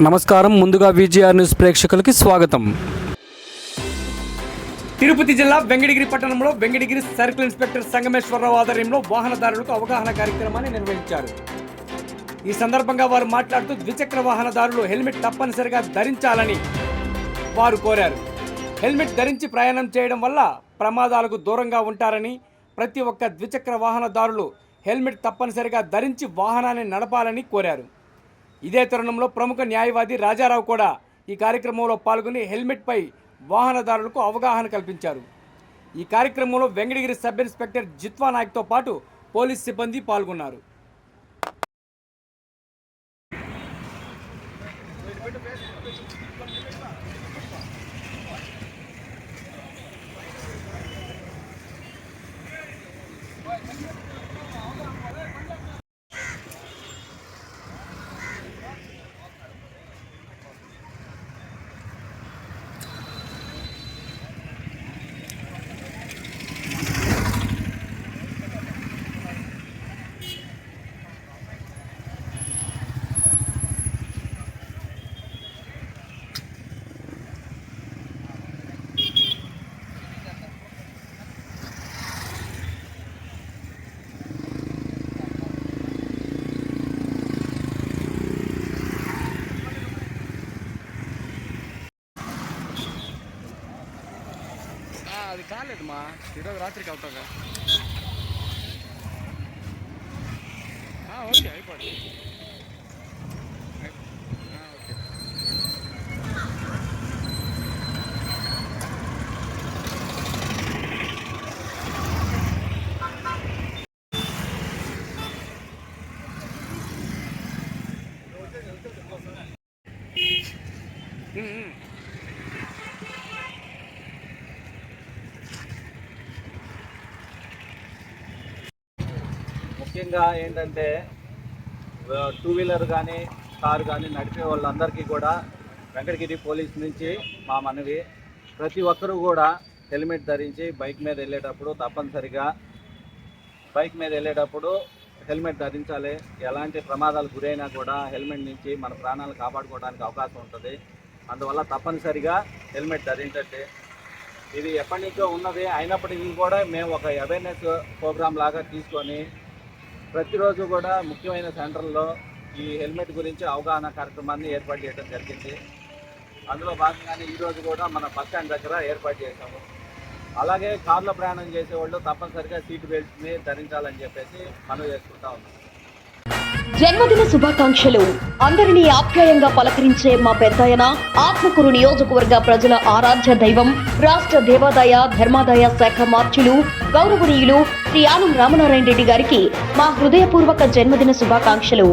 నమస్కారం. ముందుగా VGR news ప్రేక్షకులకి స్వాగతం. తిరుపతి జిల్లా వెంకటగిరి పట్టణంలో వెంకటగిరి సర్కిల్ ఇన్స్పెక్టర్ సంగమేశ్వరరావు ఆధ్వర్యంలో వాహనదారులకు అవగాహన కార్యక్రమాన్ని నిర్వహించారు. ఈ సందర్భంగా వారు మాట్లాడుతూ ద్విచక్ర వాహనదారులు హెల్మెట్ తప్పనిసరిగా ధరించాలని వారు కోరారు. హెల్మెట్ ధరించి ప్రయాణం చేయడం వల్ల ప్రమాదాలకు దూరంగా ఉంటారని ప్రతి ఒక్క ద్విచక్ర వాహనదారులు హెల్మెట్ తప్పనిసరిగా ధరించి వాహనాన్ని నడపాలని కోరారు. ఇదే తరుణంలో ప్రముఖ న్యాయవాది రాజారావు కూడా ఈ కార్యక్రమంలో పాల్గొని హెల్మెట్పై వాహనదారులకు అవగాహన కల్పించారు. ఈ కార్యక్రమంలో వెంకటగిరి సబ్ ఇన్స్పెక్టర్ జిత్వా నాయక్తో పాటు పోలీస్ సిబ్బంది పాల్గొన్నారు. అది కాలేదు మా. ఈరోజు రాత్రికి అవుతాగా ఓకే అయిపోయింది. ఓకే. ముఖ్యంగా ఏంటంటే టూ వీలర్ కానీ కారు కానీ నడిపే వాళ్ళందరికీ కూడా వెంకటగిరి పోలీస్ నుంచి మా మనవి. ప్రతి ఒక్కరూ కూడా హెల్మెట్ ధరించి బైక్ మీద వెళ్ళేటప్పుడు తప్పనిసరిగా బైక్ మీద వెళ్ళేటప్పుడు హెల్మెట్ ధరించాలి. ఎలాంటి ప్రమాదాలు గురైనా కూడా హెల్మెట్ నుంచి మన ప్రాణాలు కాపాడుకోవడానికి అవకాశం ఉంటుంది. అందువల్ల తప్పనిసరిగా హెల్మెట్ ధరించండి. ఇది ఎప్పటి నుంచో ఉన్నది. అయినప్పటికీ కూడా మేము ఒక అవేర్నెస్ ప్రోగ్రామ్ లాగా తీసుకొని ప్రతిరోజు కూడా ముఖ్యమైన సెంటర్లో ఈ హెల్మెట్ గురించి అవగాహన కార్యక్రమాన్ని ఏర్పాటు చేయడం జరిగింది. అందులో భాగంగానే ఈరోజు కూడా మన బస్ స్టాండ్ దగ్గర ఏర్పాటు చేశాము. అలాగే కార్లో ప్రయాణం చేసేవాళ్ళు తప్పనిసరిగా సీట్ బెల్ట్ని ధరించాలని చెప్పేసి మనం చేసుకుంటా ఉన్నాం. జన్మదిన శుభాకాంక్షలు. అందరినీ ఆప్యాయంగా పలకరించే మా పెద్దాయన ఆత్మకూరు నియోజకవర్గ ప్రజల ఆరాధ్య దైవం రాష్ట్ర దేవాదాయ ధర్మాదాయ శాఖ మార్చులు గౌరవనీయులు శ్రీ ఆనం రామనారాయణ రెడ్డి గారికి మా హృదయపూర్వక జన్మదిన శుభాకాంక్షలు.